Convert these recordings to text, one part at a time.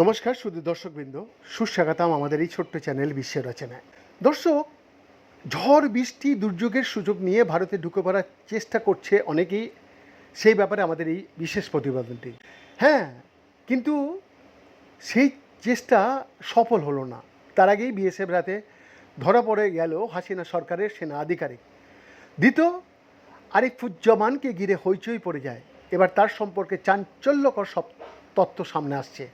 নমস্কার শুধু দর্শকবৃন্দ, সুস্বাগতম আমাদের এই ছোট্ট চ্যানেল বিশ্বের রচনায়। দর্শক, ঝড়, বৃষ্টি, দুর্যোগের সুযোগ নিয়ে ভারতে ঢুকে পড়ার চেষ্টা করছে অনেকেই, সেই ব্যাপারে আমাদের এই বিশেষ প্রতিবেদনটি। হ্যাঁ কিন্তু সেই চেষ্টা সফল হলো না। তার আগেই বিএসএফ রাতে ধরা পড়ে গেল হাসিনা সরকারের সেনা আধিকারিক। দ্বিতীয় আরিফুজ্জামানকে ঘিরে হইচই পড়ে যায়। এবার তার সম্পর্কে চাঞ্চল্যকর সব তথ্য সামনে আসছে।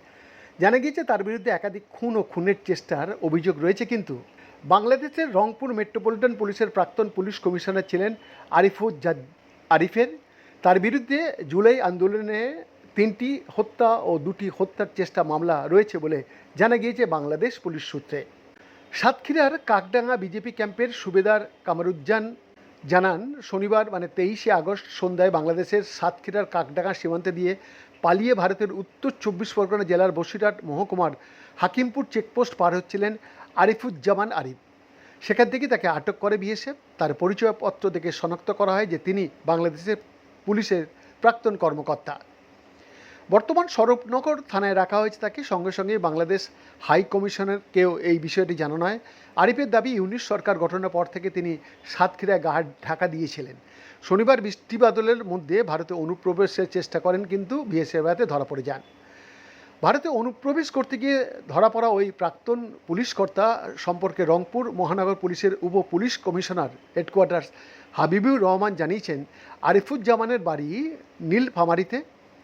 জানা গিয়েছে, তার বিরুদ্ধে একাধিক খুন ও খুনের চেষ্টার অভিযোগ রয়েছে কিন্তু বাংলাদেশের রংপুর মেট্রোপলিটন পুলিশের প্রাক্তন পুলিশ কমিশনার ছিলেন আরিফুজ্জাদ আরিফের। তার বিরুদ্ধে জুলাই আন্দোলনে তিনটি হত্যা ও দুটি হত্যার চেষ্টা মামলা রয়েছে বলে জানা গিয়েছে বাংলাদেশ পুলিশ সূত্রে। সাতক্ষীরার কাকডাঙ্গা বিজেপি ক্যাম্পের সুবেদার কামারুজ্জান জানান, শনিবার মানে তেইশে আগস্ট সন্ধ্যায় বাংলাদেশের সাতক্ষীরার কাকডাঙ্গা সীমান্তে দিয়ে পালিয়ে ভারতের উত্তর চব্বিশ পরগনা জেলার বসিরহাট মহকুমার হাকিমপুর চেকপোস্ট পার হচ্ছিলেন আরিফুজ্জামান আরিফ। সেখান থেকে তাকে আটক করে বিএসএফ। তার পরিচয়পত্র দেখে শনাক্ত করা হয় যে তিনি বাংলাদেশের পুলিশের প্রাক্তন কর্মকর্তা। বর্তমান স্বরূপনগর থানায় রাখা হয়েছে তাকে। সঙ্গে সঙ্গে বাংলাদেশ হাই কমিশনারকেও এই বিষয়টি জানানো হয় আরিফের দাবি, ইউনিশ সরকার গঠনের পর থেকে তিনি সাতক্ষীরায় গাহার ঢাকা দিয়েছিলেন। শনিবার বৃষ্টি বাদলের মধ্যে ভারতে অনুপ্রবেশের চেষ্টা করেন, কিন্তু বিএসএফ হাতে ধরা পড়ে যান। ভারতে অনুপ্রবেশ করতে গিয়ে ধরা পড়া ওই প্রাক্তন পুলিশ কর্তা সম্পর্কে রংপুর মহানগর পুলিশের উপ police commissioner headquarter Habibur Rahman জানিয়েছেন, আরিফুজ্জামানের বাড়ি নীলফামারিতে।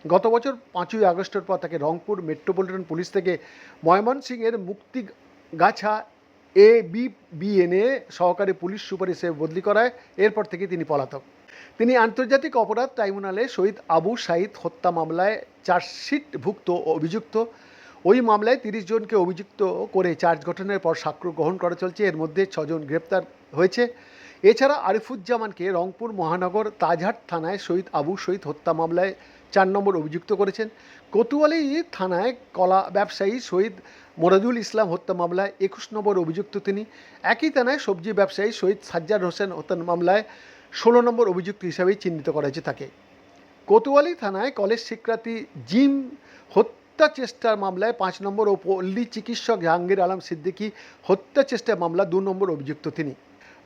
গত বছর পাঁচই আগস্টের পর তাকে রংপুর মেট্রোপলিটন পুলিশ থেকে ময়মনসিংহের মুক্তিগাছা এ বি বিএনএ সহকারী পুলিশ সুপার হিসেবে বদলি করায়। এরপর থেকে তিনি পলাতক। তিনি আন্তর্জাতিক অপরাধ ট্রাইব্যুনালে শহীদ আবু সাইদ হত্যা মামলায় চার্জশিটভুক্ত অভিযুক্ত। ওই মামলায় তিরিশ জনকে অভিযুক্ত করে চার্জ গঠনের পর সাক্ষ্য গ্রহণ করা চলছে। এর মধ্যে ছজন গ্রেপ্তার হয়েছে। এছাড়া আরিফুজ্জামানকে রংপুর মহানগর তাজহাট থানায় শহীদ আবু শহীদ হত্যা মামলায় চার নম্বর অভিযুক্ত করেছেন। কোতোয়ালি থানায় কলা ব্যবসায়ী শহীদ মোরাজুল ইসলাম হত্যা মামলায় একুশ নম্বর অভিযুক্ত তিনি। একই থানায় সবজি ব্যবসায়ী শহীদ সাজ্জাদ হোসেন হত্যা মামলায় ষোলো নম্বর অভিযুক্ত হিসাবেই চিহ্নিত করা হয়েছে তাকে। কোতোয়ালি থানায় কলেজ শিক্ষার্থী জিম হত্যা চেষ্টার মামলায় পাঁচ নম্বর ও পল্লী চিকিৎসক জাহাঙ্গীর আলম সিদ্দিকী হত্যা চেষ্টা মামলা দু নম্বর অভিযুক্ত তিনি।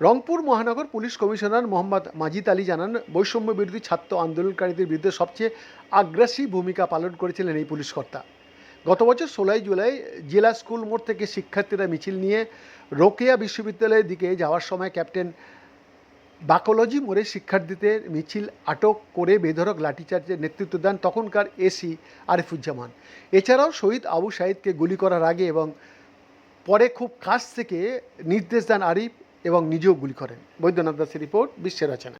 রংপুর মহানগর পুলিশ কমিশনার মোহাম্মদ মাজিদ আলী জানান, বৈষম্য বিরোধী ছাত্র আন্দোলনকারীদের বিরুদ্ধে সবচেয়ে আগ্রাসী ভূমিকা পালন করেছিলেন এই পুলিশ কর্তা। গত বছর ষোলোই জুলাই জেলা স্কুল মোড় থেকে শিক্ষার্থীরা মিছিল নিয়ে রোকেয়া বিশ্ববিদ্যালয়ের দিকে যাওয়ার সময় ক্যাপ্টেন বাকোলজি মোড়ে শিক্ষার্থীদের মিছিল আটক করে বেধরক লাঠিচার্জের নেতৃত্ব দেন তখনকার এসি আরিফুজ্জামান। এছাড়াও শহীদ আবু সাইদকে গুলি করার আগে এবং পরে খুব কাছ থেকে নির্দেশ দেন আরিফ এবং নিজেও গুলি করেন। বৈদ্যনাথ দাসের রিপোর্ট বিশ্বের রচনা।